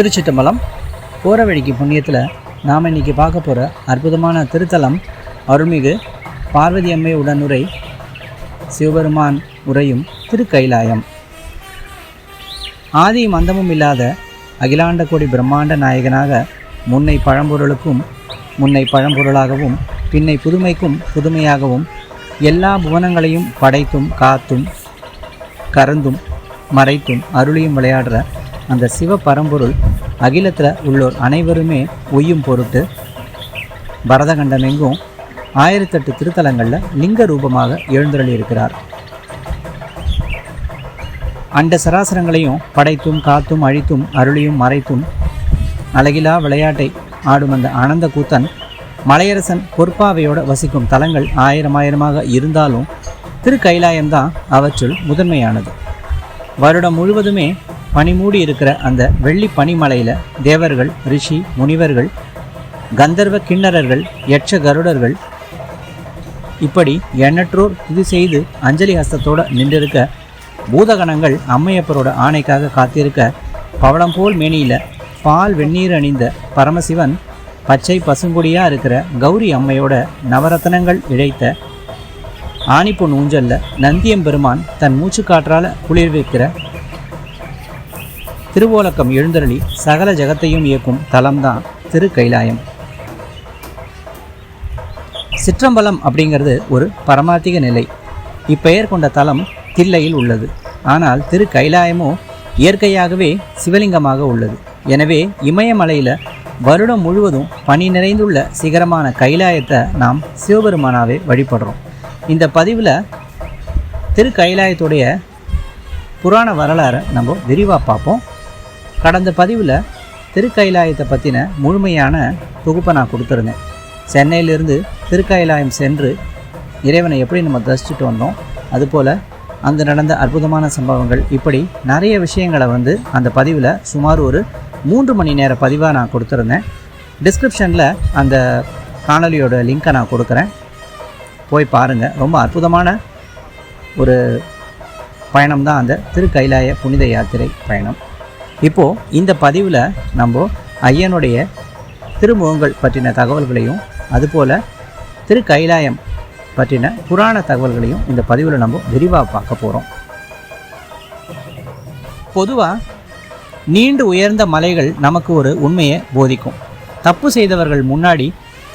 திருச்சிட்டம்பலம் போகிற வழிக்கு புண்ணியத்தில் நாம் இன்னைக்கு பார்க்க போகிற அற்புதமான திருத்தலம் அருள்மிகு பார்வதி அம்மை உடனுரை சிவபெருமான் உரையும் திருக்கைலாயம். ஆதி மந்தமும் இல்லாத அகிலாண்ட கோடி பிரம்மாண்ட நாயகனாக முன்னை பழம்பொருளுக்கும் முன்னை பழம்பொருளாகவும் பின்னை புதுமைக்கும் புதுமையாகவும் எல்லா புவனங்களையும் படைத்தும் காத்தும் கறந்தும் மறைத்தும் அருளியும் விளையாடுற அந்த சிவ பரம்பொருள் அகிலத்தில் உள்ளோர் அனைவருமே உய்யும் பொருட்டு பரதகண்டமெங்கும் ஆயிரத்தெட்டு திருத்தலங்களில் லிங்க ரூபமாக எழுந்தருளி அண்ட சராசரங்களையும் படைத்தும் காத்தும் அழித்தும் அருளியும் மறைத்தும் அழகிலா விளையாட்டை ஆடும் அந்த ஆனந்த கூத்தன் மலையரசன் பொற்பாவையோடு வசிக்கும் தலங்கள் ஆயிரம் ஆயிரமாக இருந்தாலும் திருக்கைலாயம்தான் அவற்றுள் முதன்மையானது. வருடம் முழுவதுமே பனிமூடி இருக்கிற அந்த வெள்ளி பனிமலையில் தேவர்கள் ரிஷி முனிவர்கள் கந்தர்வ கிண்ணறர்கள் யட்ச கருடர்கள் இப்படி எண்ணற்றோர் இது செய்து அஞ்சலி ஹஸ்தத்தோடு நின்றிருக்க பூதகணங்கள் அம்மையப்பரோட ஆணைக்காக காத்திருக்க பவளம் போல் மேனியில் பால் வெந்நீர் அணிந்த பரமசிவன் பச்சை பசுங்குடியாக இருக்கிற கௌரி அம்மையோட நவரத்தனங்கள் இழைத்த ஆணிப்பொன் ஊஞ்சலில் நந்தியம்பெருமான் தன் மூச்சு காற்றால் குளிர்விக்கிற திருவோலக்கம் எழுந்தருளி சகல ஜகத்தையும் இயக்கும் தலம்தான் திரு கைலாயம் சிற்றம்பலம் அப்படிங்கிறது ஒரு பரமார்த்திக நிலை. இப்பெயர் கொண்ட தலம் தில்லையில் உள்ளது. ஆனால் திரு கைலாயமோ இயற்கையாகவே சிவலிங்கமாக உள்ளது. எனவே இமயமலையில் வருடம் முழுவதும் பனி நிறைந்துள்ள சிகரமான கைலாயத்தை நாம் சிவபெருமானாவே வழிபடுறோம். இந்த பதிவில் திரு கைலாயத்துடைய புராண வரலாறை நம்ம விரிவாக பார்ப்போம். கடந்த பதிவில் திருக்கைலாயத்தை பற்றின முழுமையான தொகுப்பை நான் கொடுத்துருந்தேன். சென்னையிலிருந்து திருக்கைலாயம் சென்று இறைவனை எப்படி நம்ம தரிசிச்சுட்டு வந்தோம் அதுபோல் அங்கே நடந்த அற்புதமான சம்பவங்கள் இப்படி நிறைய விஷயங்களை வந்து அந்த பதிவில் சுமார் ஒரு மூன்று மணி நேர பதிவாக நான் கொடுத்துருந்தேன். டிஸ்கிரிப்ஷனில் அந்த காணொலியோட லிங்க்கை நான் கொடுக்குறேன். போய் பாருங்கள் ரொம்ப அற்புதமான ஒரு பயணம் தான் அந்த திருக்கைலாய புனித யாத்திரை பயணம். இப்போது இந்த பதிவில் நம்ம ஐயனுடைய திருமுகங்கள் பற்றின தகவல்களையும் அதுபோல் திரு கைலாயம் பற்றின புராண தகவல்களையும் இந்த பதிவில் நம்ம விரிவாக பார்க்க போகிறோம் பொதுவாக நீண்டு உயர்ந்த மலைகள் நமக்கு ஒரு உண்மையை போதிக்கும். தப்பு செய்தவர்கள் முன்னாடி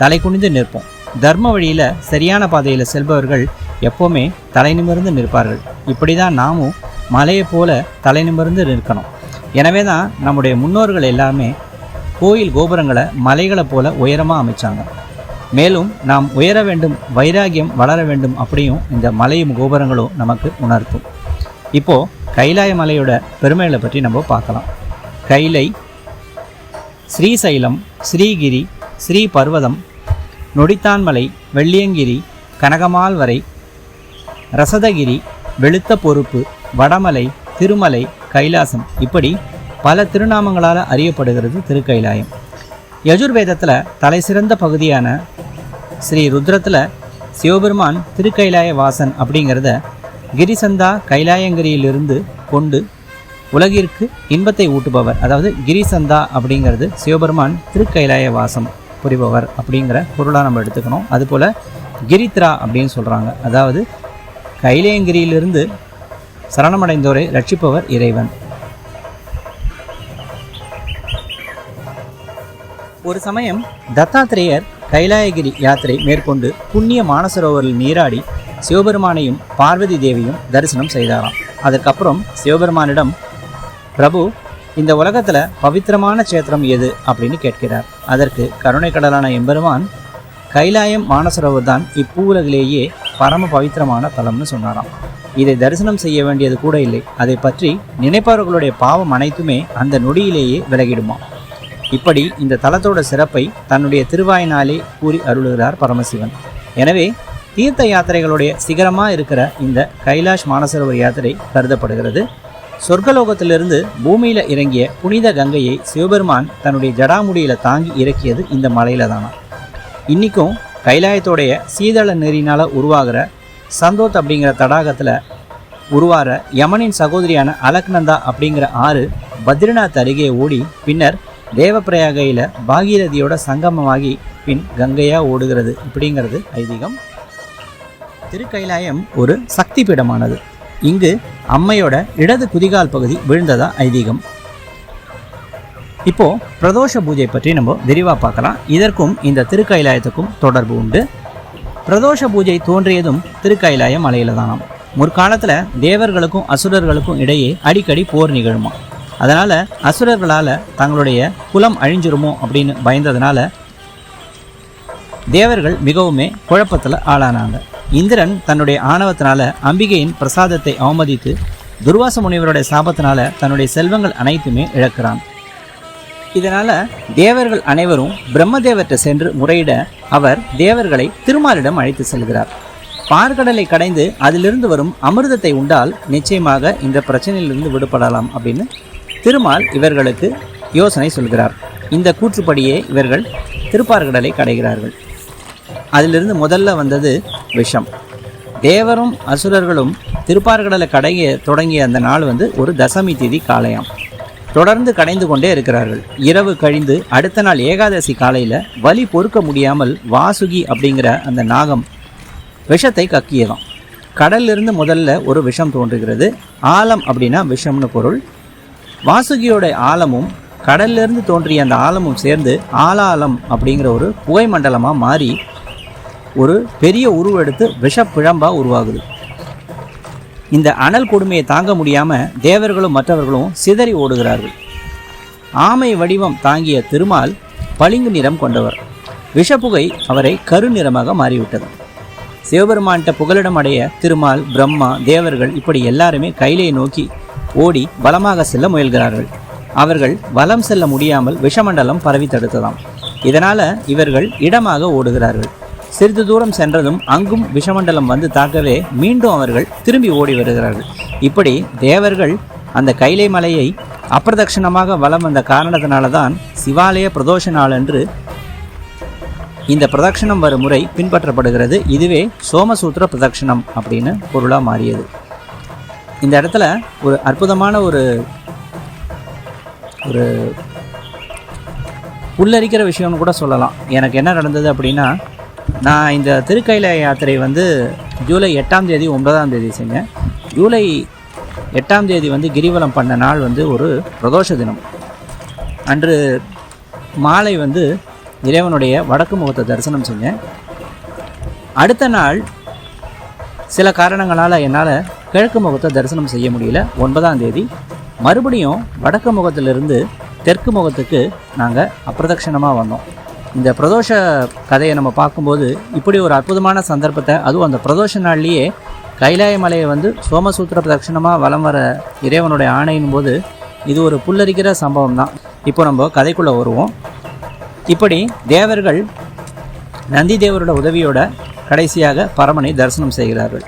தலை குனிந்து நிற்போம். தர்ம வழியில் சரியான பாதையில் செல்பவர்கள் எப்போவுமே தலை நிமிர்ந்து நிற்பார்கள். இப்படி தான் நாமும் மலையை போல தலை நிமிர்ந்து நிற்கணும். எனவே தான் நம்முடைய முன்னோர்கள் எல்லாமே கோயில் கோபுரங்களை மலைகளை போல உயரமாக அமைச்சாங்க. மேலும் நாம் உயர வேண்டும் வைராகியம் வளர வேண்டும் அப்படியும் இந்த மலையும் கோபுரங்களும் நமக்கு உணர்த்தும். இப்போது கைலாய மலையோட பெருமைகளை பற்றி நம்ம பார்க்கலாம். கைலை ஸ்ரீசைலம் ஸ்ரீகிரி ஸ்ரீ பர்வதம் நொடித்தான்மலை வெள்ளியங்கிரி கனகமால் வரை ரசதகிரி வெளுத்த பொறுப்பு வடமலை திருமலை கைலாசம் இப்படி பல திருநாமங்களால் அறியப்படுகிறது திருக்கைலாயம். யஜுர்வேதத்தில் தலை சிறந்த பகுதியான ஸ்ரீ ருத்ரத்தில் சிவபெருமான் திருக்கைலாய வாசன் அப்படிங்கிறத கிரிசந்தா கைலாயங்கிரியிலிருந்து கொண்டு உலகிற்கு இன்பத்தை ஊட்டுபவர். அதாவது கிரிசந்தா அப்படிங்கிறது சிவபெருமான் திருக்கைலாய வாசம் புரிபவர் அப்படிங்கிற பொருளாக நம்ம எடுத்துக்கணும். அதுபோல் கிரித்ரா அப்படின்னு சொல்கிறாங்க அதாவது கைலாயங்கிரியிலிருந்து சரணமடைந்தோரை ரட்சிப்பவர் இறைவன். ஒரு சமயம் தத்தாத்திரேயர் கைலாயகிரி யாத்திரை மேற்கொண்டு புண்ணிய மானசரோவரில் நீராடி சிவபெருமானையும் பார்வதி தேவியும் தரிசனம் செய்தாராம். அதற்கப்புறம் சிவபெருமானிடம் பிரபு இந்த உலகத்தில் பவித்திரமான சேத்திரம் எது? அப்படின்னு கேட்கிறார். அதற்கு கருணை கடலான எம்பெருமான் கைலாயம் மானசரோவர் தான் இப்பூவுலகிலேயே பரம பவித்திரமான தலம்னு சொன்னாராம். இதை தரிசனம் செய்ய வேண்டியது கூட இல்லை. அதை பற்றி நினைப்பவர்களுடைய பாவம் அனைத்துமே அந்த நொடியிலேயே விலகிடுமா இப்படி இந்த தலத்தோட சிறப்பை தன்னுடைய திருவாயினாலே கூறி அருளுகிறார் பரமசிவன். எனவே தீர்த்த யாத்திரைகளுடைய சிகரமாக இருக்கிற இந்த கைலாஷ் மானசரோவர் யாத்திரை கருதப்படுகிறது. சொர்க்கலோகத்திலிருந்து பூமியில் இறங்கிய புனித கங்கையை சிவபெருமான் தன்னுடைய ஜடாமுடியில தாங்கி இறக்கியது இந்த மலையில தானா இன்றைக்கும் கைலாயத்தோடைய சீதள நெறினால் உருவாகிற சந்தோத் அப்படிங்கிற தடாகத்தில் உருவாகிற யமனின் சகோதரியான அலக்நந்தா அப்படிங்கிற ஆறு பத்ரிநாத் அருகே ஓடி பின்னர் தேவப்பிரயாகையில் பாகீரதியோட சங்கமமாகி பின் கங்கையா ஓடுகிறது இப்படிங்கிறது ஐதீகம். திருக்கைலாயம் ஒரு சக்தி பீடமானது இங்கு அம்மையோட இடது குதிகால் பகுதி விழுந்ததா ஐதீகம். இப்போ பிரதோஷ பூஜை பற்றி நம்ம விரிவாக பார்க்கலாம். இதற்கும் இந்த திருக்கைலாயத்துக்கும் தொடர்பு உண்டு. பிரதோஷ பூஜை தோன்றியதும் திருக்கைலாயம் மலையில தானாம். முற்காலத்தில் தேவர்களுக்கும் அசுரர்களுக்கும் இடையே அடிக்கடி போர் நிகழுமா? அதனால் அசுரர்களால் தங்களுடைய குலம் அழிஞ்சிருமோ அப்படின்னு பயந்ததுனால தேவர்கள் மிகவுமே குழப்பத்தில் ஆளானாங்க. இந்திரன் தன்னுடைய ஆணவத்தினால அம்பிகையின் பிரசாதத்தை அவமதித்து துர்வாச முனிவருடைய சாபத்தினால தன்னுடைய செல்வங்கள் அனைத்துமே இழக்கிறான். இதனால தேவர்கள் அனைவரும் பிரம்மதேவர்கிட்ட சென்று முறையிட அவர் தேவர்களை திருமாலிடம் அழைத்து செல்கிறார். பார்கடலை கடைந்து அதிலிருந்து வரும் அமிர்தத்தை உண்டால் நிச்சயமாக இந்த பிரச்சனையிலிருந்து விடுபடலாம் அப்படின்னு திருமால் இவர்களுக்கு யோசனை சொல்கிறார். இந்த கூற்றுப்படியே இவர்கள் திருப்பார்கடலை கடைகிறார்கள். அதிலிருந்து முதல்ல வந்தது விஷம். தேவரும் அசுரர்களும் திருப்பார்கடலை கடைய தொடங்கிய அந்த நாள் வந்து ஒரு தசமி திதி காலையாம். தொடர்ந்து கடைந்து கொண்டே இருக்கிறார்கள். இரவு கழிந்து அடுத்த நாள் ஏகாதசி காலையில் வலி பொறுக்க முடியாமல் வாசுகி அப்படிங்கிற அந்த நாகம் விஷத்தை கக்கியதாம். கடல்லிருந்து முதல்ல ஒரு விஷம் தோன்றுகிறது. ஆலம் அப்படின்னா விஷம்னு பொருள். வாசுகியோட ஆலமும் கடல்லிருந்து தோன்றிய அந்த ஆலமும் சேர்ந்து ஆலாலம் அப்படிங்கிற ஒரு புகை மண்டலமாக மாறி ஒரு பெரிய உருவெடுத்து விஷப்பிழம்பாக உருவாகுது. இந்த அனல் கொடுமையை தாங்க முடியாமல் தேவர்களும் மற்றவர்களும் சிதறி ஓடுகிறார்கள். ஆமை வடிவம் தாங்கிய திருமால் பளிங்கு நிறம் கொண்டவர். விஷப்புகை அவரை கருநிறமாக மாறிவிட்டது. சிவபெருமான்கிட்ட புகலிடம் அடைய திருமால் பிரம்மா தேவர்கள் இப்படி எல்லாருமே கைலையை நோக்கி ஓடி பலமாக செல்ல முயல்கிறார்கள். அவர்கள் வலம் செல்ல முடியாமல் விஷமண்டலம் பரவி தடுத்ததாம். இதனால் இவர்கள் இடமாக ஓடுகிறார்கள். சிறிது தூரம் சென்றதும் அங்கும் விஷமண்டலம் வந்து தாக்கவே மீண்டும் அவர்கள் திரும்பி ஓடி வருகிறார்கள். இப்படி தேவர்கள் அந்த கைலை மலையை அப்பிரதட்சிணமாக வலம் வந்த காரணத்தினால தான் சிவாலய பிரதோஷ நாள் என்று இந்த பிரதட்சணம் வரும் முறை பின்பற்றப்படுகிறது. இதுவே சோமசூத்திர பிரதட்சிணம் அப்படின்னு பொருளாக மாறியது. இந்த இடத்துல ஒரு அற்புதமான ஒரு ஒரு உள்ளரிக்கிற விஷயம்னு கூட சொல்லலாம். எனக்கு என்ன நடந்தது அப்படின்னா நான் இந்த திருக்கையில யாத்திரை வந்து ஜூலை எட்டாம் தேதி ஒன்பதாம் தேதி செஞ்சேன். ஜூலை எட்டாம் தேதி வந்து கிரிவலம் பண்ண நாள் வந்து ஒரு பிரதோஷ தினம். அன்று மாலை வந்து இறைவனுடைய வடக்கு முகத்தை தரிசனம் செஞ்சேன். அடுத்த நாள் சில காரணங்களால் என்னால் கிழக்கு முகத்தை தரிசனம் செய்ய முடியல. ஒன்பதாம் தேதி மறுபடியும் வடக்கு முகத்திலிருந்து தெற்கு முகத்துக்கு நாங்கள் அப்பிரதட்சணமாக வந்தோம். இந்த பிரதோஷ கதையை நம்ம பார்க்கும்போது இப்படி ஒரு அற்புதமான சந்தர்ப்பத்தை அதுவும் அந்த பிரதோஷ நாள்லேயே கைலாய மலையை வந்து சோமசூத்திர பிரதட்சணமாக வலம் வர இறைவனுடைய ஆணையின் போது இது ஒரு புல்லரிக்கிற சம்பவம் தான் இப்போ நம்ம கதைக்குள்ளே வருவோம். இப்படி தேவர்கள் நந்தி தேவரோட உதவியோட கடைசியாக பரமனை தரிசனம் செய்கிறார்கள்.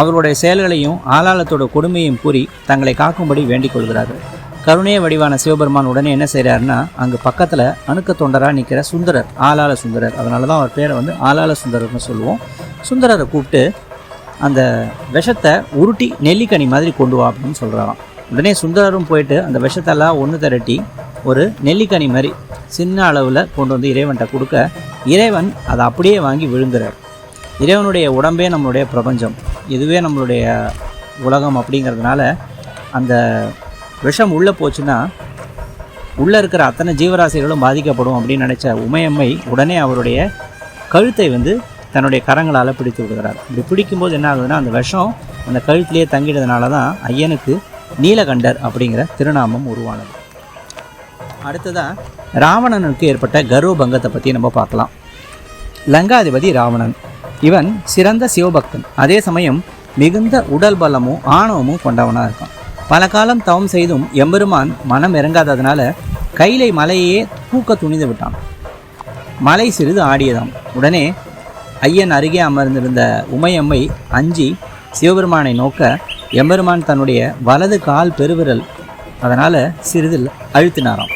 அவருடைய செயல்களையும் ஆளாளத்தோட கொடுமையும் கூறி தங்களை காக்கும்படி வேண்டிக் கொள்கிறார்கள். கருணைய வடிவான சிவபெருமான் உடனே என்ன செய்கிறாருன்னா அங்கே பக்கத்தில் அணுக்க தொண்டராக நிற்கிற சுந்தரர் ஆளாள சுந்தரர். அதனால தான் அவர் பேரை வந்து ஆளாள சுந்தரர்னு சொல்லுவோம். சுந்தரரை கூப்பிட்டு அந்த விஷத்தை உருட்டி நெல்லிக்கனி மாதிரி கொண்டு வா அப்படின்னு சொல்கிறாராம் உடனே சுந்தரரும் போயிட்டு அந்த விஷத்தெல்லாம் ஒன்று திரட்டி ஒரு நெல்லிக்கனி மாதிரி சின்ன அளவில் கொண்டு வந்து இறைவன்கிட்ட கொடுக்க இறைவன் அதை அப்படியே வாங்கி விழுங்குறார். இறைவனுடைய உடம்பே நம்மளுடைய பிரபஞ்சம். இதுவே நம்மளுடைய உலகம் அப்படிங்கிறதுனால அந்த விஷம் உள்ளே போச்சுன்னா உள்ளே இருக்கிற அத்தனை ஜீவராசிகளும் பாதிக்கப்படும் அப்படின்னு நினச்ச உமையம்மை உடனே அவருடைய கழுத்தை வந்து தன்னுடைய கரங்களால் பிடித்து விடுகிறார். இப்படி பிடிக்கும்போது என்ன ஆகுதுன்னா அந்த விஷம் அந்த கழுத்திலேயே தங்கிடுறதுனால தான் ஐயனுக்கு நீலகண்டர் அப்படிங்கிற திருநாமம் உருவானது. அடுத்ததாக ராவணனுக்கு ஏற்பட்ட கர்வ பங்கத்தை பற்றி நம்ம பார்க்கலாம். லங்காதிபதி ராவணன். இவன் சிறந்த சிவபக்தன். அதே சமயம் மிகுந்த உடல் பலமும் ஆணவமும் கொண்டவனாக இருக்கான். பல காலம் தவம் செய்தும் எம்பெருமான் மனம் இறங்காததுனால கைலை மலையே தூக்க துணிந்து விட்டான். மலை சிறிது ஆடியதாம். உடனே ஐயன் அருகே அமர்ந்திருந்த உமையம்மை அஞ்சி சிவபெருமானை நோக்க எம்பெருமான் தன்னுடைய வலது கால் பெருவிரல் அதனால் சிறிது அழுத்தினாராம்.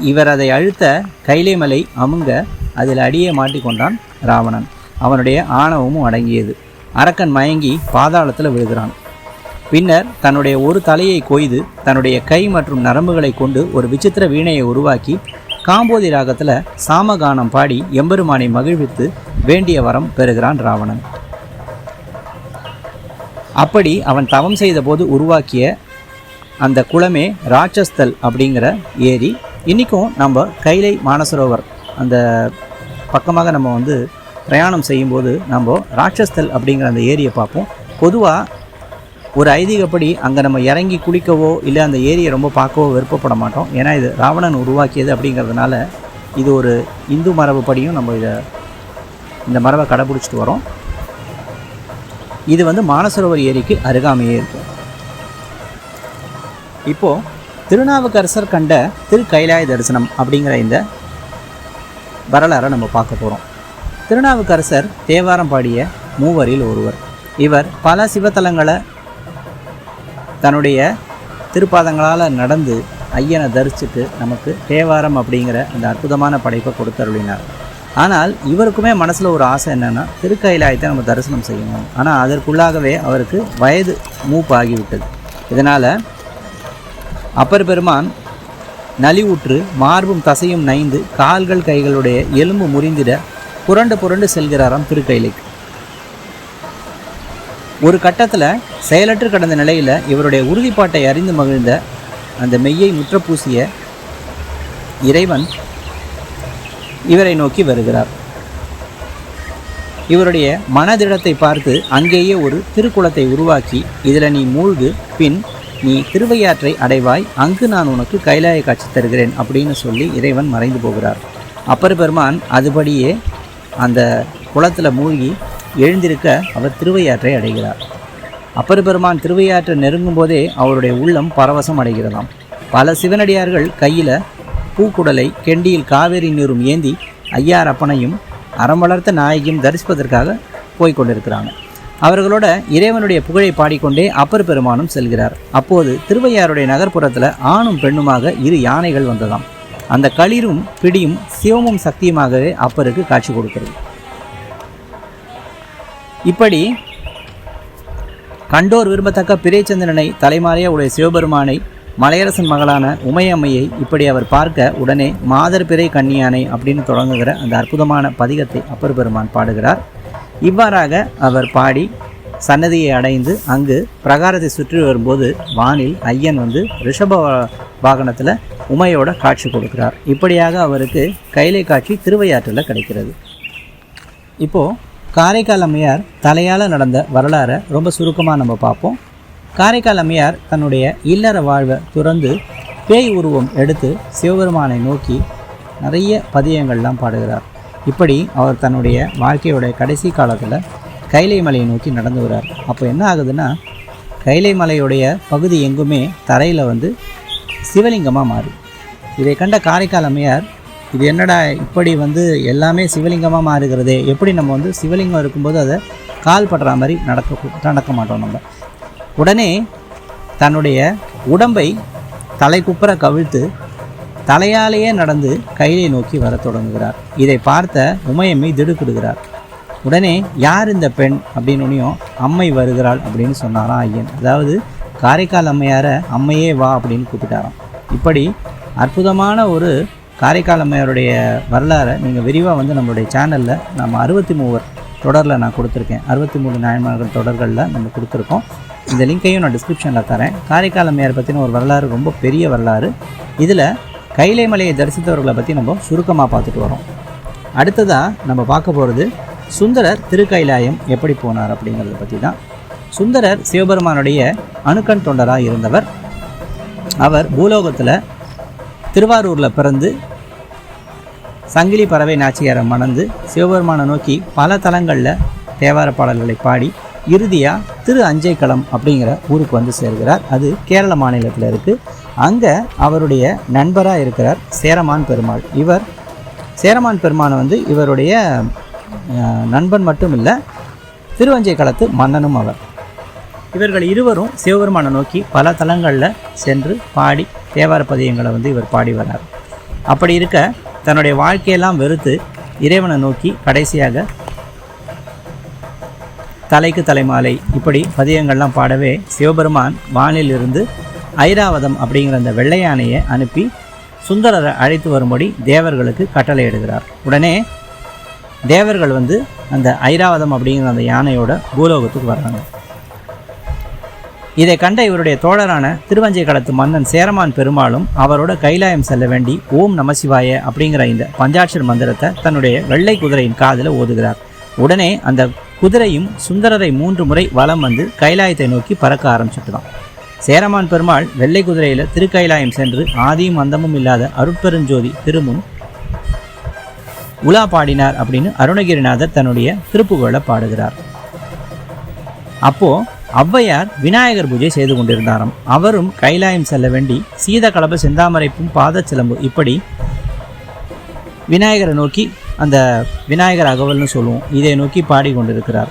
இவர் அதை அழுத்த கைலை மலை அமுங்க அதில் அடியே மாட்டிக்கொண்டான் ராவணன். அவனுடைய ஆணவமும் அடங்கியது. அரக்கன் மயங்கி பாதாளத்தில் விழுகிறான். பின்னர் தன்னுடைய ஒரு தலையை கொய்து தன்னுடைய கை மற்றும் நரம்புகளை கொண்டு ஒரு விசித்திர வீணையை உருவாக்கி காம்போதி ராகத்தில் சாமகானம் பாடி எம்பெருமானை மகிழ்வித்து வேண்டிய வரம் பெறுகிறான் ராவணன். அப்படி அவன் தவம் செய்தபோது உருவாக்கிய அந்த குளமே ராட்சஸ்தல் அப்படிங்கிற ஏரி. இன்றைக்கும் நம்ம கைலை மானசரோவர் அந்த பக்கமாக நம்ம வந்து பிரயாணம் செய்யும்போது நம்ம ராட்சஸ்தல் அப்படிங்கிற அந்த ஏரியை பார்ப்போம். பொதுவாக ஒரு ஐதீகப்படி அங்கே நம்ம இறங்கி குளிக்கவோ இல்லை அந்த ஏரியை ரொம்ப பார்க்கவோ விருப்பப்பட மாட்டோம். ஏன்னா இது ராவணன் உருவாக்கியது அப்படிங்கிறதுனால இது ஒரு இந்து மரபுப்படியும் நம்ம இதை இந்த மரபை கடைபிடிச்சிட்டு வரோம். இது வந்து மானசரோவர் ஏரிக்கு அருகாமையே இருக்கும் இப்போது திருநாவுக்கரசர் கண்ட திரு கைலாய தரிசனம் அப்படிங்கிற இந்த வரலாறை நம்ம பார்க்க போகிறோம் திருநாவுக்கரசர் தேவாரம் பாடிய மூவரில் ஒருவர். இவர் பல சிவத்தலங்களை தன்னுடைய திருப்பாதங்களால் நடந்து ஐயனை தரிசித்து நமக்கு தேவாரம் அப்படிங்கிற அந்த அற்புதமான படைப்பை கொடுத்தருளினார். ஆனால் இவருக்குமே மனசில் ஒரு ஆசை என்னென்னா திருக்கைலாயத்தை நம்ம தரிசனம் செய்யணும். ஆனால் அதற்குள்ளாகவே அவருக்கு வயது மூப்பு ஆகிவிட்டது இதனால் அப்பர் பெருமான் நலிவுற்று மார்பும் தசையும் நைந்து கால்கள் கைகளுடைய எலும்பு முறிந்திட புரண்டு புரண்டு செல்கிறாராம் திருக்கைலைக்கு ஒரு கட்டத்தில் செயலற்று கடந்த நிலையில் இவருடைய உறுதிப்பாட்டை அறிந்து மகிழ்ந்த அந்த மெய்யை முற்றப்பூசிய இறைவன் இவரை நோக்கி வருகிறார். இவருடைய மனதிடத்தை பார்த்து அங்கேயே ஒரு திருக்குளத்தை உருவாக்கி இதில் நீ மூழ்கு பின் நீ திருவையாற்றை அடைவாய் அங்கு நான் உனக்கு கைலாய காட்சி தருகிறேன் அப்படின்னு சொல்லி இறைவன் மறைந்து போகிறார். அப்பர் பெருமான் அதுபடியே அந்த குளத்தில் மூழ்கி எழுந்திருக்க அவர் திருவையாற்றை அடைகிறார். அப்பர் பெருமான் திருவையாற்றை நெருங்கும் போதே அவருடைய உள்ளம் பரவசம் அடைகிறதாம். பல சிவனடியார்கள் கையில் பூக்குடலை கெண்டியில் காவேரி நீரும் ஏந்தி ஐயார் அப்பனையும் அறம் வளர்த்த நாயகியும் தரிசிப்பதற்காக போய்க் கொண்டிருக்கிறாங்க. அவர்களோட இறைவனுடைய புகழை பாடிக்கொண்டே அப்பர் பெருமானும் செல்கிறார். அப்போது திருவையாருடைய நகர்ப்புறத்தில் ஆணும் பெண்ணுமாக இரு யானைகள் வந்ததாம். அந்த களிரும் பிடியும் சிவமும் சக்தியுமாகவே அப்பருக்கு காட்சி கொடுக்கிறது. இப்படி கண்டோர் விரும்பத்தக்க பிறைச்சந்திரனை தலைமாறிய உடைய சிவபெருமானை மலையரசன் மகளான உமையம்மையை இப்படி அவர் பார்க்க உடனே மாதர் பிறை கன்னியானை அப்படின்னு தொடங்குகிற அந்த அற்புதமான பதிகத்தை அப்பர் பெருமான் பாடுகிறார். இவ்வாறாக அவர் பாடி சன்னதியை அடைந்து அங்கு பிரகாரத்தை சுற்றி வரும்போது வானில் ஐயன் வந்து ரிஷப வாகனத்தில் உமையோட காட்சி கொடுக்கிறார். இப்படியாக அவருக்கு கைலை காட்சி திருவையாற்றில் கிடைக்கிறது. இப்போது காரைக்கால் அம்மையார் தலையால் நடந்த வரலாறை ரொம்ப சுருக்கமாக நம்ம பார்ப்போம். காரைக்கால் அம்மையார் தன்னுடைய இல்லற வாழ்வை துறந்து பேய் உருவம் எடுத்து சிவபெருமானை நோக்கி நிறைய பதியங்கள்லாம் பாடுகிறார். இப்படி அவர் தன்னுடைய வாழ்க்கையோட கடைசி காலத்தில் கைலை மலையை நோக்கி நடந்து வர்றார். அப்போ என்ன ஆகுதுன்னா கைலை மலையுடைய பகுதி எங்குமே தரையில் வந்து சிவலிங்கமாக மாறும் இதை கண்ட காரைக்கால் அம்மையார் இது என்னடா இப்படி வந்து எல்லாமே சிவலிங்கமாக மாறுகிறதே? எப்படி நம்ம வந்து சிவலிங்கம் இருக்கும்போது அதை கால் படுற மாதிரி நடக்க நடக்க மாட்டோம் நம்ம. உடனே தன்னுடைய உடம்பை தலை குப்புற கவிழ்த்து தலையாலேயே நடந்து கையை நோக்கி வரத் தொடங்குகிறார். இதை பார்த்த உமையம்மை திடுக்கிடுகிறார். உடனே யார் இந்த பெண்? அப்படின்னுனையும் அம்மை வருகிறாள் அப்படின்னு சொன்னாராம் ஐயன். அதாவது காரைக்கால் அம்மையாரை அம்மையே வா அப்படின்னு கூப்பிட்டாராம். இப்படி அற்புதமான ஒரு காரைக்கால் அம்மையாருடைய வரலாறை நீங்கள் விரிவாக வந்து நம்மளுடைய சேனலில் நம்ம அறுபத்தி மூவர் தொடரில் நான் கொடுத்துருக்கேன். அறுபத்தி மூணு நாயன்மார்கள் தொடர்களில் நம்ம கொடுத்துருக்கோம். இந்த லிங்க்கையும் நான் டிஸ்கிரிப்ஷனில் தரேன். காரைக்கால் அம்மையார் பற்றின ஒரு வரலாறு ரொம்ப பெரிய வரலாறு. இதில் கைலை மலையை தரிசித்தவர்களை பற்றி நம்ம சுருக்கமாக பார்த்துட்டு வரோம். அடுத்ததாக நம்ம பார்க்க போகிறது சுந்தரர் திருக்கைலாயம் எப்படி போனார் அப்படிங்கிறத பற்றி தான். சுந்தரர் சிவபெருமானுடைய அணுக்கண் தொண்டராக இருந்தவர். அவர் பூலோகத்தில் திருவாரூரில் பிறந்து சங்கிலி பறவை நாச்சியாரை மணந்து சிவபெருமானை நோக்கி பல தலங்களில் தேவார பாடல்களை பாடி இறுதியாக திரு அஞ்சைக்களம் அப்படிங்கிற ஊருக்கு வந்து சேர்கிறார். அது கேரள மாநிலத்தில் இருக்குது அங்கே அவருடைய நண்பராக இருக்கிறார் சேரமான் பெருமாள். இவர் சேரமான் பெருமானை வந்து இவருடைய நண்பன் மட்டும் இல்லை திருவஞ்சை களத்து மன்னனும் அவர். இவர்கள் இருவரும் சிவபெருமானை நோக்கி பல தலங்களில் சென்று பாடி தேவார பதியங்களை வந்து இவர் பாடி வரார் அப்படி இருக்க தன்னுடைய வாழ்க்கையெல்லாம் வெறுத்து இறைவனை நோக்கி கடைசியாக தலைக்கு தலைமாலை இப்படி பதியங்கள்லாம் பாடவே சிவபெருமான் வானிலிருந்து ஐராவதம் அப்படிங்கிற அந்த வெள்ளை யானையை அனுப்பி சுந்தரரை அழைத்து வரும்படி தேவர்களுக்கு கட்டளையிடுகிறார் உடனே தேவர்கள் வந்து அந்த ஐராவதம் அப்படிங்கிற அந்த யானையோட பூலோகத்துக்கு வர்றாங்க. இதை கண்ட இவருடைய தோழரான திருவஞ்சை களத்து மன்னன் சேரமான் பெருமாளும் அவரோட கைலாயம் செல்ல வேண்டி ஓம் நமசிவாய அப்படிங்கிற இந்த பஞ்சாட்சர் மந்திரத்தை தன்னுடைய வெள்ளை குதிரையின் காதில் ஓதுகிறார். உடனே அந்த குதிரையும் சுந்தரரை மூன்று முறை வலம் வந்து கைலாயத்தை நோக்கி பறக்க ஆரம்பிச்சுட்டுதான். சேரமான் பெருமாள் வெள்ளை குதிரையில் திருக்கைலாயம் சென்று ஆதியும் அந்தமும் இல்லாத அருட்பெருஞ்சோதி திருமும் உலா பாடினார் அப்படின்னு அருணகிரிநாதர் தன்னுடைய திருப்புகோளை பாடுகிறார். அப்போது ஔவையார் விநாயகர் பூஜை செய்து கொண்டிருந்தாராம். அவரும் கைலாயம் செல்ல வேண்டி சீத கலப செந்தாமரைப்பும் பாதச்சிலம்பு இப்படி விநாயகரை நோக்கி அந்த விநாயகர் அகவல்னு சொல்லுவோம். இதை நோக்கி பாடிக்கொண்டிருக்கிறார்.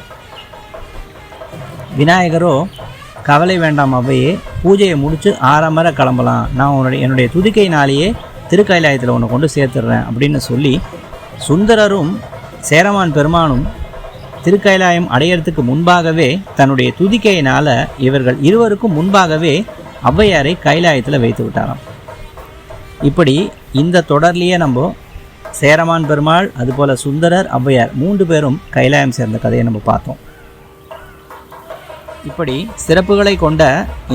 விநாயகரோ கவலை வேண்டாம் அவ்வையே பூஜையை முடித்து ஆறமர கிளம்பலாம். நான் உன்னுடைய என்னுடைய துதிக்கையினாலேயே திருக்கைலாயத்தில் உன்னை கொண்டு சேர்த்துடுறேன் அப்படின்னு சொல்லி சுந்தரரும் சேரமான் பெருமானும் திருக்கைலாயம் அடையறதுக்கு முன்பாகவே தன்னுடைய துதிக்கையினால் இவர்கள் இருவருக்கும் முன்பாகவே ஔவையாரை கைலாயத்தில் வைத்து விட்டாராம். இப்படி இந்த தொடர்லேயே நம்ம சேரமான் பெருமாள் அதுபோல் சுந்தரர் ஔவையார் மூன்று பேரும் கைலாயம் சேர்ந்த கதையை நம்ம பார்த்தோம். இப்படி சிறப்புகளை கொண்ட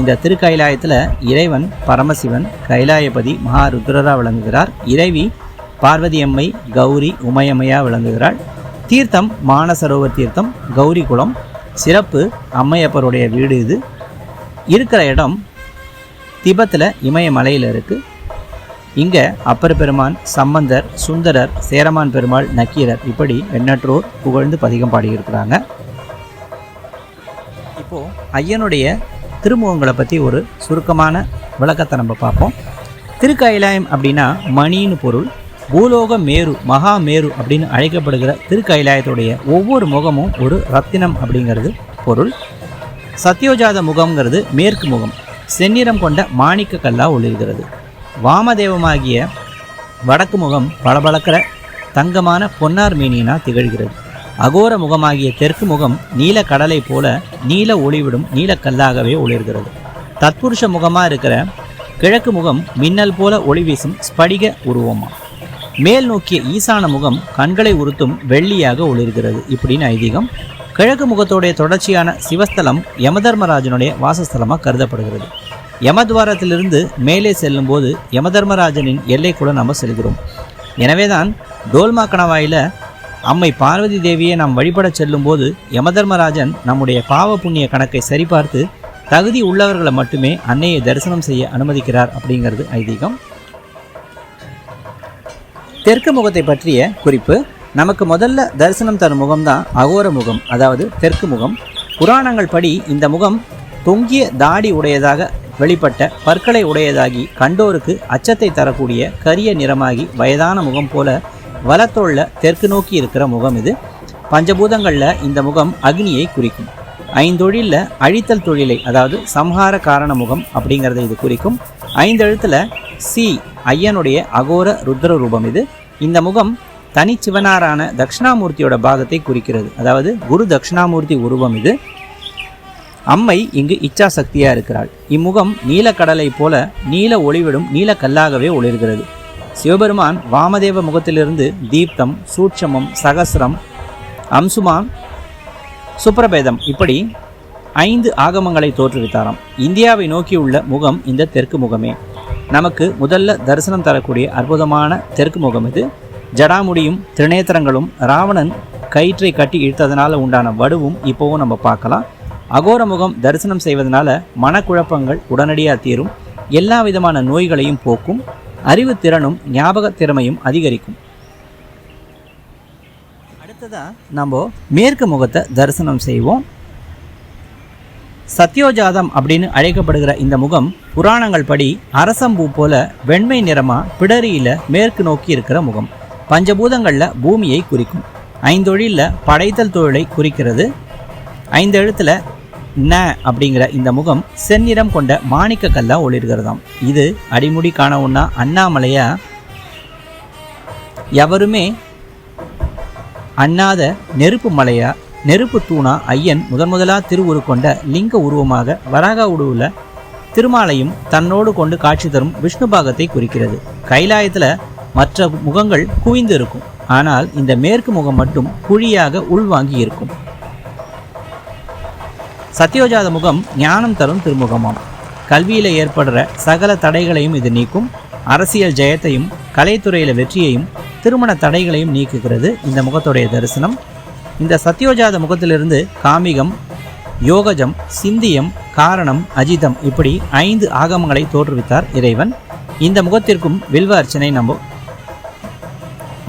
இந்த திருக்கைலாயத்தில் இறைவன் பரமசிவன் கைலாயபதி மகாருத்ரரா விளங்குகிறார். இறைவி பார்வதி அம்மை கௌரி உமையம்மையாக விளங்குகிறாள். தீர்த்தம் மானசரோவர் தீர்த்தம் கௌரி குளம் சிறப்பு அம்மையப்பருடைய வீடு இது. இருக்கிற இடம் திபத்தில் இமயமலையில் இருக்குது இங்கே அப்பர் பெருமான் சம்பந்தர் சுந்தரர் சேரமான் பெருமாள் நக்கீரர் இப்படி எண்ணற்றோர் புகழ்ந்து பதிகம் பாடியிருக்கிறாங்க. இப்போது ஐயனுடைய திருமுகங்களை பற்றி ஒரு சுருக்கமான விளக்கத்தை நம்ம பார்ப்போம். திருக்கைலாயம் அப்படின்னா மணின்னு பொருள். பூலோக மேரு மகா மேரு அப்படின்னு அழைக்கப்படுகிற திருக்கைலாயத்துடைய ஒவ்வொரு முகமும் ஒரு ரத்தினம் அப்படிங்கிறது பொருள். சத்யோஜாத முகம்ங்கிறது மேற்கு முகம். செந்நிறம் கொண்ட மாணிக்க கல்லா ஒளிர்கிறது. வாமதேவமாகிய வடக்கு முகம் பளபளக்கிற தங்கமான பொன்னார் மீனியினால் திகழ்கிறது. அகோர முகமாகிய தெற்கு முகம் நீல கடலை போல நீல ஒளிவிடும் நீலக்கல்லாகவே ஒளிர்கிறது. தத்புருஷ முகமாக இருக்கிற கிழக்கு முகம் மின்னல் போல ஒளி வீசும் ஸ்படிக உருவமாக மேல் நோக்கிய ஈசான முகம் கண்களை உறுத்தும் வெள்ளியாக ஒளிர்கிறது. இப்படின்னு ஐதீகம் கிழக்கு முகத்தோடைய தொடர்ச்சியான சிவஸ்தலம் யமதர்மராஜனுடைய வாசஸ்தலமாக கருதப்படுகிறது. யமத்வாரத்திலிருந்து மேலே செல்லும்போது யமதர்மராஜனின் எல்லைக்குள்ள நாம் செல்கிறோம். எனவேதான் டோல்மா கணவாயில் அம்மை பார்வதி தேவியை நாம் வழிபடச் செல்லும்போது யமதர்மராஜன் நம்முடைய பாவ புண்ணிய கணக்கை சரிபார்த்து தகுதி உள்ளவர்களை மட்டுமே அன்னையை தரிசனம் செய்ய அனுமதிக்கிறார் அப்படிங்கிறது ஐதீகம். தெற்கு முகத்தை பற்றிய குறிப்பு நமக்கு முதல்ல தரிசனம் தரும் முகம்தான் அகோர முகம் அதாவது தெற்கு முகம். புராணங்கள் படி இந்த முகம் தொங்கிய தாடி உடையதாக வெளிப்பட்ட பற்களை உடையதாகி கண்டோருக்கு அச்சத்தை தரக்கூடிய கரிய நிறமாகி வயதான முகம் போல வலத்தோள்ள தெற்கு நோக்கி இருக்கிற முகம் இது. பஞ்சபூதங்களில் இந்த முகம் அக்னியை குறிக்கும். ஐந்தொழிலில் அழித்தல் தொழிலை அதாவது சம்ஹார காரண முகம் அப்படிங்கிறத இது குறிக்கும். ஐந்தெழுத்தில் சி ஐயனுடைய அகோர ருத்ர ரூபம் இது. இந்த முகம் தனிச்சிவனாரான தட்சிணாமூர்த்தியோட பாகத்தை குறிக்கிறது. அதாவது குரு தட்சிணாமூர்த்தி உருவம் இது. அம்மை இங்கு இச்சா சக்தியாக இருக்கிறாள். இம்முகம் நீலக்கடலை போல நீல ஒளிவிடும் நீலக்கல்லாகவே ஒளிர்கிறது. சிவபெருமான் வாமதேவ முகத்திலிருந்து தீப்தம் சூட்சமம் சகசிரம் அம்சுமான் சுப்ரபேதம் இப்படி ஐந்து ஆகமங்களை தோற்றுவித்தாராம். இந்தியாவை நோக்கியுள்ள முகம் இந்த தெற்கு முகமே. நமக்கு முதல்ல தரிசனம் தரக்கூடிய அற்புதமான தெற்கு முகம் இது. ஜடாமுடியும் திரிநேத்திரங்களும் ராவணன் கயிற்றை கட்டி இழுத்ததனால் உண்டான வடுவும் இப்போவும் நம்ம பார்க்கலாம். அகோர முகம் தரிசனம் செய்வதனால மனக்குழப்பங்கள் உடனடியாக தீரும். எல்லா விதமான நோய்களையும் போக்கும். அறிவு திறனும் ஞாபக திறமையும் அதிகரிக்கும். அடுத்ததாக நம்ம மேற்கு முகத்தை தரிசனம் செய்வோம். சத்யோஜாதம் அப்படின்னு அழைக்கப்படுகிற இந்த முகம் புராணங்கள் படி அரசம்பூ போல வெண்மை நிறமா பிடரியில மேற்கு நோக்கி இருக்கிற முகம். பஞ்சபூதங்களில் பூமியை குறிக்கும். ஐந்தொழிலில் படைத்தல் தொழிலை குறிக்கிறது. ஐந்தெழுத்தில் ந அப்படிங்கிற இந்த முகம் செந்நிறம் கொண்ட மாணிக்க கல்லா ஒளிர்கிறதாம். இது அடிமுடி காண உண்ணா அண்ணாமலையா? எவருமே அண்ணாத நெருப்பு மலையா? நெருப்பு தூணா ஐயன் முதன் முதலா திருவுரு கொண்ட லிங்க உருவமாக வராக உருவுல திருமாலையும் தன்னோடு கொண்டு காட்சி தரும் விஷ்ணு பாகத்தை குறிக்கிறது. கைலாயத்துல மற்ற முகங்கள் குவிந்து இருக்கும். ஆனால் இந்த மேற்கு முகம் மட்டும் குழியாக உள்வாங்கி இருக்கும். சத்யோஜாத முகம் ஞானம் தரும் திருமுகமாம். கல்வியில ஏற்படுற சகல தடைகளையும் இது நீக்கும். அரசியல் ஜெயத்தையும் கலைத்துறையில வெற்றியையும் திருமண தடைகளையும் நீக்குகிறது இந்த முகத்துடைய தரிசனம். இந்த சத்யோஜாத முகத்திலிருந்து காமிகம் யோகஜம் சிந்தியம் காரணம் அஜிதம் இப்படி ஐந்து ஆகமங்களை தோற்றுவித்தார் இறைவன். இந்த முகத்திற்கும் வில்வ அர்ச்சனை நம்ம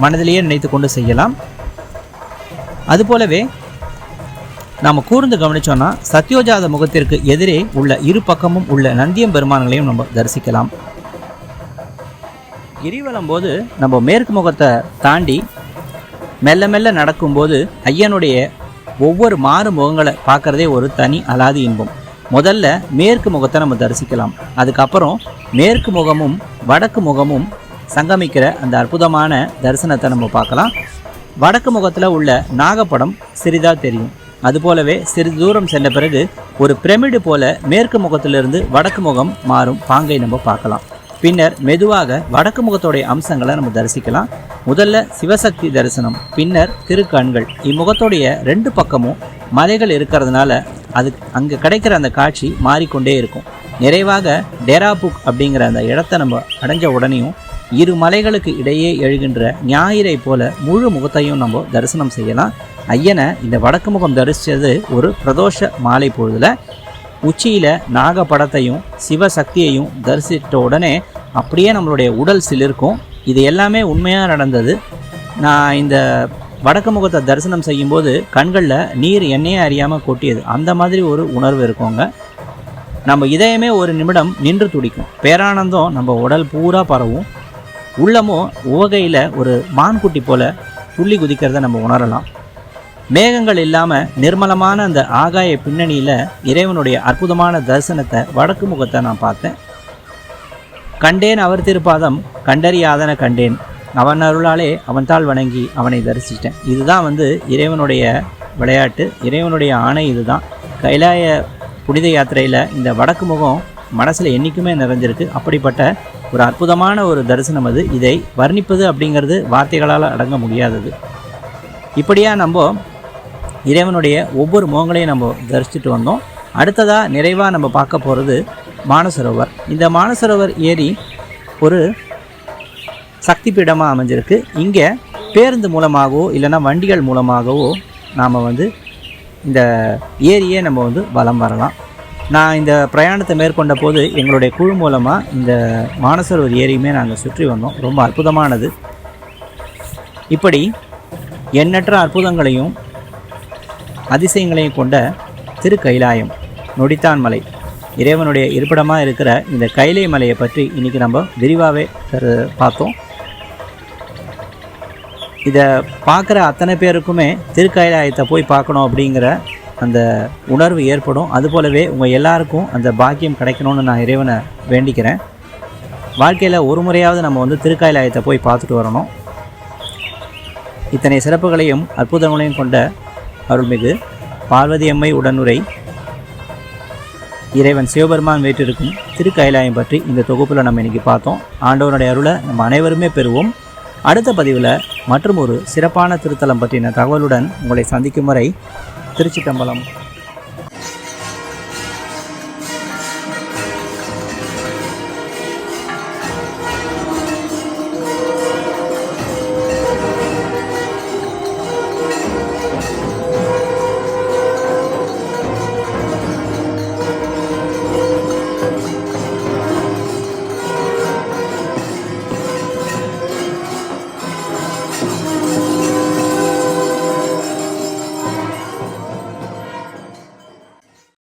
மனதிலேயே நினைத்து கொண்டு செய்யலாம். அதுபோலவே நாம் கூர்ந்து கவனித்தோன்னா சத்யோஜாத முகத்திற்கு எதிரே உள்ள இரு பக்கமும் உள்ள நந்தியம் பெருமான்களையும் நம்ம தரிசிக்கலாம். கிரிவலம் போது நம்ம மேற்கு முகத்தை தாண்டி மெல்ல மெல்ல நடக்கும்போது ஐயனுடைய ஒவ்வொரு மாறு முகங்களை பார்க்கறதே ஒரு தனி அலாதி இன்பம். முதல்ல மேற்கு முகத்தை நம்ம தரிசிக்கலாம். அதுக்கப்புறம் மேற்கு முகமும் வடக்கு முகமும் சங்கமிக்கிற அந்த அற்புதமான தரிசனத்தை நம்ம பார்க்கலாம். வடக்கு முகத்தில் உள்ள நாகப்படம் சிறிதாக தெரியும். அதுபோலவே சிறிது தூரம் சென்ற பிறகு ஒரு பிரமிடு போல மேற்கு முகத்திலிருந்து வடக்கு முகம் மாறும். பாங்கை நம்ம பார்க்கலாம். பின்னர் மெதுவாக வடக்கு முகத்தோடைய அம்சங்களை நம்ம தரிசிக்கலாம். முதல்ல சிவசக்தி தரிசனம் பின்னர் திருக்கண்கள். இம்முகத்தோடைய ரெண்டு பக்கமும் மலைகள் இருக்கிறதுனால அது அங்கே கிடைக்கிற அந்த காட்சி மாறிக்கொண்டே இருக்கும். நிறைவாக டேராபுக் அப்படிங்கிற அந்த இடத்த நம்ம அடைஞ்ச உடனேயும் இரு மலைகளுக்கு இடையே எழுகின்ற ஞாயிறை போல முழு முகத்தையும் நம்ம தரிசனம் செய்யலாம். ஐயனை இந்த வடக்கு முகம் தரிசித்தது ஒரு பிரதோஷ மாலை பொழுதில் உச்சியில் நாகப்படத்தையும் சிவசக்தியையும் தரிசித்த உடனே அப்படியே நம்மளுடைய உடல் சிலிர்க்கும். இது எல்லாமே உண்மையாக நடந்தது. நான் இந்த வடக்கு முகத்தை தரிசனம் செய்யும்போது கண்களில் நீர் எண்ணெயே அறியாமல் கொட்டியது. அந்த மாதிரி ஒரு உணர்வு இருக்குங்க. நம்ம இதயமே ஒரு நிமிடம் நின்று துடிக்கும். பேரானந்தம் நம்ம உடல் பூரா பரவும். உள்ளமும் உவகையில் ஒரு மான்குட்டி போல துள்ளி குதிக்கிறத நம்ம உணரலாம். மேகங்கள் இல்லாமல் நிர்மலமான அந்த ஆகாய பின்னணியில் இறைவனுடைய அற்புதமான தரிசனத்தை வடக்கு முகத்தை நான் பார்த்தேன். கண்டேன் அவர் திருப்பாதம் கண்டறியாதன கண்டேன். அவன் அருளாலே அவன் தாள் வணங்கி அவனை தரிசிச்சிட்டேன். இதுதான் வந்து இறைவனுடைய விளையாட்டு இறைவனுடைய ஆணை இதுதான். கைலாய புனித யாத்திரையில் இந்த வடக்கு முகம் மனசில் என்றைக்குமே நிறைஞ்சிருக்கு. அப்படிப்பட்ட ஒரு அற்புதமான ஒரு தரிசனம் அது. இதை வர்ணிப்பது அப்படிங்கிறது வார்த்தைகளால் அடங்க முடியாதது. இப்படியா நம்ம இறைவனுடைய ஒவ்வொரு முகங்களையும் நம்ம தரிசிச்சுட்டு வந்தோம். அடுத்ததாக நிறைவாக நம்ம பார்க்க போகிறது மானசரோவர். இந்த மானசரோவர் ஏரி ஒரு சக்தி பீடமாக அமைஞ்சிருக்கு. இங்கே பேருந்து மூலமாகவோ இல்லைன்னா வண்டிகள் மூலமாகவோ நாம் வந்து இந்த ஏரியை நம்ம வந்து வலம் வரலாம். நான் இந்த பிரயாணத்தை மேற்கொண்ட போது எங்களுடைய குழு மூலமாக இந்த மானசரோவர் ஏரியுமே நாங்கள் சுற்றி வந்தோம். ரொம்ப அற்புதமானது. இப்படி எண்ணற்ற அற்புதங்களையும் அதிசயங்களையும் கொண்ட திரு கைலாயம் நொடித்தான் மலை. இறைவனுடைய இருப்பிடமாக இருக்கிற இந்த கைலை மலையை பற்றி இன்றைக்கி நம்ம விரிவாகவே பார்த்தோம். இதை பார்க்குற அத்தனை பேருக்குமே திருக்கைலாயத்தை போய் பார்க்கணும் அப்படிங்கிற அந்த உணர்வு ஏற்படும். அதுபோலவே உங்கள் எல்லாருக்கும் அந்த பாக்கியம் கிடைக்கணும்னு நான் இறைவனை வேண்டிக்கிறேன். வாழ்க்கையில் ஒரு முறையாவது நம்ம வந்து திருக்காயிலாயத்தை போய் பார்த்துட்டு வரணும். இத்தனை சிறப்புகளையும் அற்புதங்களையும் கொண்ட அருள்மிகு பார்வதி அம்மை உடனுரை. இறைவன் சிவபெருமான் வேற்றிருக்கும் திருக்கைலாயம் பற்றி இந்த தொகுப்பில் நம்ம இன்றைக்கி பார்த்தோம். ஆண்டவனுடைய அருளை நம்ம அனைவருமே பெறுவோம். அடுத்த பதிவில் மற்றும் ஒரு சிறப்பான திருத்தலம் பற்றின தகவலுடன் உங்களை சந்திக்கும் வரை திருச்சிட்டம்பலம்